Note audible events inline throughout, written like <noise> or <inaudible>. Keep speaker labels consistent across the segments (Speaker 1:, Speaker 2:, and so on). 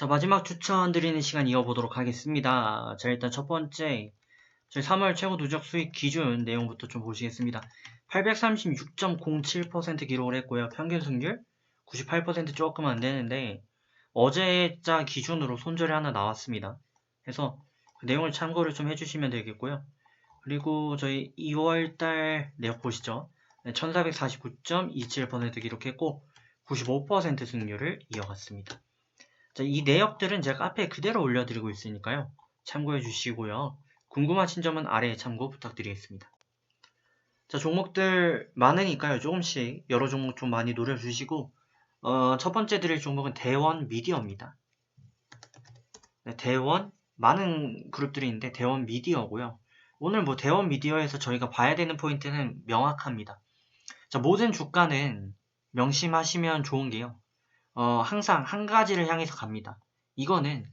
Speaker 1: 자, 마지막 추천드리는 시간 이어보도록 하겠습니다. 자, 일단 첫 번째, 저희 3월 최고 누적 수익 기준 내용부터 좀 보시겠습니다. 836.07% 기록을 했고요. 평균 승률 98% 조금 안 되는데, 어제자 기준으로 손절이 하나 나왔습니다. 그래서 그 내용을 참고를 좀 해주시면 되겠고요. 그리고 저희 2월달 내역 보시죠. 1449.27% 기록했고, 95% 승률을 이어갔습니다. 자, 이 내역들은 제가 카페에 그대로 올려드리고 있으니까요. 참고해 주시고요. 궁금하신 점은 아래에 참고 부탁드리겠습니다. 자, 종목들 많으니까요. 조금씩 여러 종목 좀 많이 노려주시고, 어, 첫 번째 드릴 종목은 대원 미디어입니다. 네, 대원, 많은 그룹들이 있는데 대원 미디어고요. 오늘 뭐 대원 미디어에서 저희가 봐야 되는 포인트는 명확합니다. 자, 모든 주가는 명심하시면 좋은 게요. 어, 항상 한 가지를 향해서 갑니다. 이거는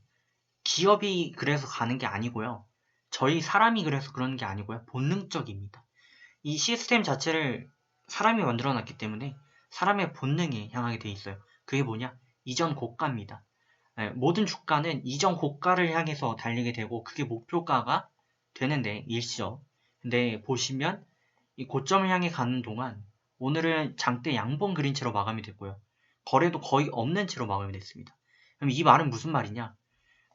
Speaker 1: 기업이 그래서 가는 게 아니고요. 저희 사람이 그래서 그러는 게 아니고요. 본능적입니다. 이 시스템 자체를 사람이 만들어 놨기 때문에 사람의 본능에 향하게 돼 있어요. 그게 뭐냐? 이전 고가입니다. 네, 모든 주가는 이전 고가를 향해서 달리게 되고 그게 목표가가 되는데 일시죠. 근데 보시면 이 고점을 향해 가는 동안 오늘은 장대 양봉 그린 채로 마감이 됐고요. 거래도 거의 없는 채로 마감이 됐습니다. 그럼 이 말은 무슨 말이냐?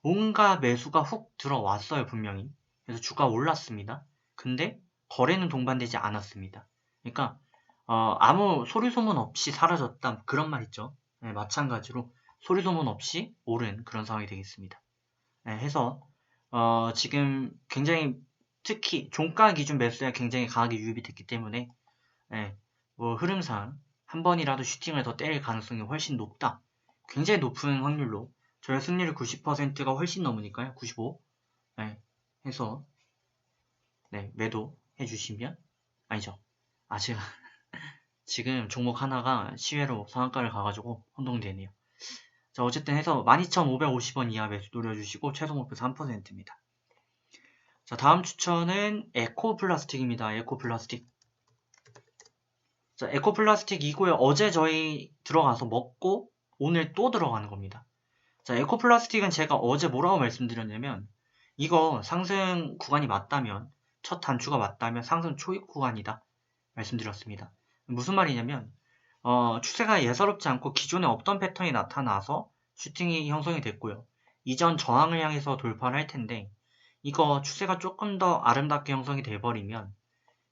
Speaker 1: 뭔가 매수가 훅 들어왔어요, 분명히. 그래서 주가 올랐습니다. 근데 거래는 동반되지 않았습니다. 그러니까 어, 아무 소리 소문 없이 사라졌다 그런 말 있죠. 네, 마찬가지로 소리 소문 없이 오른 그런 상황이 되겠습니다. 네, 해서 어, 지금 굉장히 특히 종가 기준 매수에 굉장히 강하게 유입이 됐기 때문에 네, 뭐 흐름상 한 번이라도 슈팅을 더 때릴 가능성이 훨씬 높다. 굉장히 높은 확률로 저희 승률이 90%가 훨씬 넘으니까요. 95. 네, 해서 네, 매도 해주시면 아니죠. 아 제가 <laughs> 지금 종목 하나가 시외로 상한가를 가가지고 혼동되네요. 자 어쨌든 해서 12,550원 이하 매수 노려주시고 최소 목표 3%입니다. 자 다음 추천은 에코 플라스틱입니다. 에코 플라스틱. 자, 에코플라스틱 이고요. 어제 저희 들어가서 먹고 오늘 또 들어가는 겁니다. 자, 에코플라스틱은 제가 어제 뭐라고 말씀드렸냐면 이거 상승 구간이 맞다면 첫 단추가 맞다면 상승 초입 구간이다 말씀드렸습니다. 무슨 말이냐면 어, 추세가 예사롭지 않고 기존에 없던 패턴이 나타나서 슈팅이 형성이 됐고요. 이전 저항을 향해서 돌파를 할 텐데 이거 추세가 조금 더 아름답게 형성이 돼버리면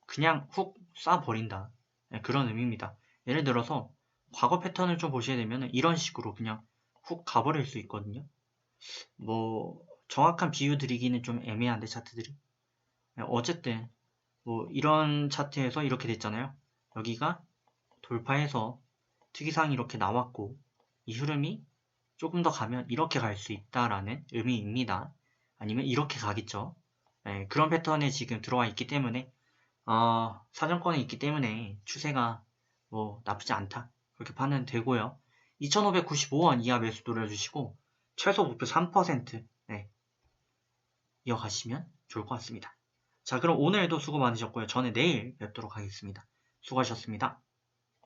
Speaker 1: 그냥 훅 쏴버린다. 네, 그런 의미입니다. 예를 들어서 과거 패턴을 좀 보시게 되면 이런 식으로 그냥 훅 가버릴 수 있거든요. 뭐 정확한 비유 드리기는 좀 애매한데 차트들이 네, 어쨌든 뭐 이런 차트에서 이렇게 됐잖아요. 여기가 돌파해서 특이사항이 이렇게 나왔고 이 흐름이 조금 더 가면 이렇게 갈 수 있다라는 의미입니다. 아니면 이렇게 가겠죠. 네, 그런 패턴에 지금 들어와 있기 때문에 어, 사정권이 있기 때문에 추세가 뭐 나쁘지 않다. 그렇게 판단 되고요. 2,595원 이하 매수 노려주시고 최소 목표 3% 네. 이어가시면 좋을 것 같습니다. 자 그럼 오늘도 수고 많으셨고요. 저는 내일 뵙도록 하겠습니다. 수고하셨습니다.